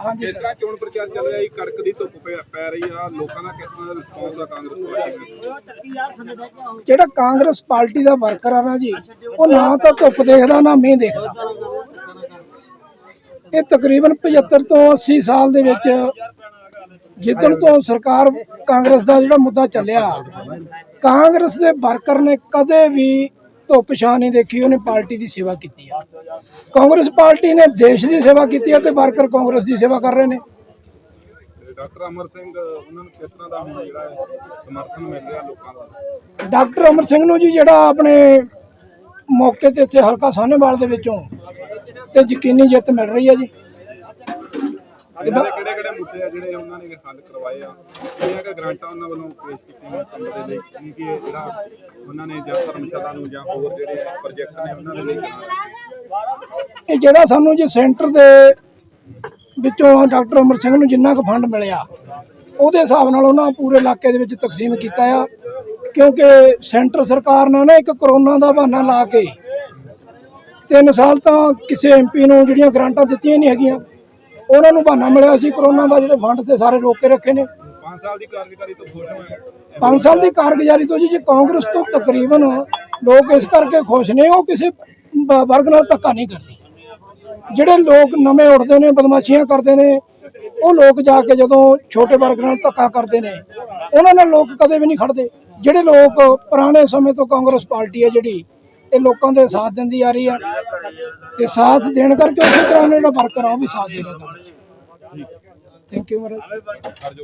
ਹਾਂਜੀ ਜਿਸ ਸਰ। ਤਰ੍ਹਾਂ ਚੋਣ ਪ੍ਰਚਾਰ ਚੱਲ ਰਿਹਾ ਹੈ ਕੜਕ ਦੀ ਧੁੱਪ ਪੈ ਪੈ ਰਹੀ ਆ ਲੋਕਾਂ ਦਾ ਕਿਸ ਤਰ੍ਹਾਂ ਰਿਸਪੌਂਸ ਆ ਕਾਂਗਰਸ ਪਾਰਟੀ ਜਿਹੜਾ ਕਾਂਗਰਸ ਪਾਰਟੀ ਦਾ ਵਰਕਰ ਆ ਨਾ ਜੀ ਉਹ ਨਾ ਤਾਂ ਧੁੱਪ ਦੇਖਦਾ ਨਾ ਮੀਂਹ ਦੇਖਦਾ। ਇਹ ਤਕਰੀਬਨ 75 ਤੋਂ 80 ਸਾਲ ਦੇ ਵਿੱਚ ਜਿੱਦਣ ਤੋਂ ਸਰਕਾਰ ਕਾਂਗਰਸ ਦਾ ਜਿਹੜਾ ਮੁੱਦਾ ਚੱਲਿਆ ਕਾਂਗਰਸ ਦੇ ਵਰਕਰ ਨੇ ਕਦੇ ਵੀ ਧੁੱਪ ਛਾਂ ਨਹੀਂ ਦੇਖੀ ਉਹਨੇ ਪਾਰਟੀ ਦੀ ਸੇਵਾ ਕੀਤੀ ਆ। ਕਾਂਗਰਸ ਪਾਰਟੀ ਨੇ ਦੇਸ਼ ਦੀ ਸੇਵਾ ਕੀਤੀ ਹੈ ਤੇ ਵਰਕਰ ਕਾਂਗਰਸ ਦੀ ਸੇਵਾ ਕਰ ਰਹੇ ਨੇ। ਡਾਕਟਰ ਅਮਰ ਸਿੰਘ ਉਹਨਾਂ ਨੂੰ ਕਿਸ ਤਰ੍ਹਾਂ ਦਾ ਹੁਣ ਜਿਹੜਾ ਸਮਰਥਨ ਮਿਲ ਰਿਹਾ ਲੋਕਾਂ ਦਾ? ਡਾਕਟਰ ਅਮਰ ਸਿੰਘ ਨੂੰ ਜੀ ਜਿਹੜਾ ਆਪਣੇ ਮੌਕੇ ਤੇ ਇੱਥੇ ਹਲਕਾ ਸਾਹਨੇਵਾਲ ਦੇ ਵਿੱਚੋਂ ਤੇ ਯਕੀਨੀ ਜਿੱਤ ਮਿਲ ਰਹੀ ਹੈ ਜੀ। ਇਹਨਾਂ ਦੇ ਕਿਹੜੇ ਕਿਹੜੇ ਮੁੱਦੇ ਆ ਜਿਹੜੇ ਉਹਨਾਂ ਨੇ ਹੱਲ ਕਰਵਾਏ ਆ? ਕਿਹੜੀਆਂ ਕਿ ਗ੍ਰਾਂਟਾਂ ਉਹਨਾਂ ਵੱਲੋਂ ਪੇਸ਼ ਕੀਤੀਆਂ ਕੰਮ ਦੇ ਲਈ ਕੀ ਕੀ ਇਹ ਜਿਹੜਾ ਉਹਨਾਂ ਨੇ ਜਾਂ ਧਰਮਸ਼ਾਲਾ ਨੂੰ ਜਾਂ ਹੋਰ ਜਿਹੜੇ ਪ੍ਰੋਜੈਕਟ ਨੇ ਉਹਨਾਂ ਦੇ ਲਈ ਇਹ ਜਿਹੜਾ ਸਾਨੂੰ ਜੇ ਸੈਂਟਰ ਦੇ ਵਿੱਚੋਂ ਡਾਕਟਰ ਅਮਰ ਸਿੰਘ ਨੂੰ ਜਿੰਨਾ ਕੁ ਫੰਡ ਮਿਲਿਆ, ਉਹਦੇ ਹਿਸਾਬ ਨਾਲ ਉਹਨਾਂ ਪੂਰੇ ਇਲਾਕੇ ਦੇ ਵਿੱਚ ਤਕਸੀਮ ਕੀਤਾ ਆ, ਕਿਉਂਕਿ ਸੈਂਟਰ ਸਰਕਾਰ ਨੇ ਨਾ ਇੱਕ ਕਰੋਨਾ ਦਾ ਬਹਾਨਾ ਲਾ ਕੇ ਤਿੰਨ ਸਾਲ ਤਾਂ ਕਿਸੇ ਐਮਪੀ ਨੂੰ ਜਿਹੜੀਆਂ ਗ੍ਰਾਂਟਾਂ ਦਿੱਤੀਆਂ ਨਹੀਂ ਹੈਗੀਆਂ ਉਹਨਾਂ ਨੂੰ ਬਹਾਨਾ ਮਿਲਿਆ ਸੀ ਕਰੋਨਾ ਦਾ ਜਿਹੜੇ ਫੰਡ ਤੇ ਸਾਰੇ ਰੋਕ ਕੇ ਰੱਖੇ ਨੇ। 5 ਸਾਲ ਦੀ ਕਾਰਜਕਾਰੀ ਤੋਂ ਖੁਸ਼ ਹੋਏ ਪੰਜ ਸਾਲ ਦੀ ਕਾਰਗੁਜ਼ਾਰੀ ਤੋਂ ਜੀ ਜੇ ਕਾਂਗਰਸ ਤੋਂ ਤਕਰੀਬਨ ਲੋਕ ਇਸ ਕਰਕੇ ਖੁਸ਼ ਨੇ ਉਹ ਕਿਸੇ ਵਰਗ ਨਾਲ ਧੱਕਾ ਨਹੀਂ ਕਰਦੀ। ਜਿਹੜੇ ਲੋਕ ਨਵੇਂ ਉੱਠਦੇ ਨੇ ਬਦਮਾਸ਼ੀਆਂ ਕਰਦੇ ਨੇ ਉਹ ਲੋਕ ਜਾ ਕੇ ਜਦੋਂ ਛੋਟੇ ਵਰਗ ਨਾਲ ਧੱਕਾ ਕਰਦੇ ਨੇ ਉਹਨਾਂ ਨਾਲ ਲੋਕ ਕਦੇ ਵੀ ਨਹੀਂ ਖੜਦੇ। ਜਿਹੜੇ ਲੋਕ ਪੁਰਾਣੇ ਸਮੇਂ ਤੋਂ ਕਾਂਗਰਸ ਪਾਰਟੀ ਹੈ ਜਿਹੜੀ ਇਹ ਲੋਕਾਂ ਦੇ ਸਾਥ ਦਿੰਦੀ ਆ ਰਹੀ ਆ। ਤੇ ਸਾਥ ਦੇਣ ਕਰਕੇ ਉਸੇ ਤਰ੍ਹਾਂ ਜਿਹੜਾ ਵਰਕਰ ਆ ਉਹ ਵੀ ਸਾਥ ਦੇ ਰਿਹਾ ਥੈਂਕ ਯੂ ਮਹਾਰਾਜ।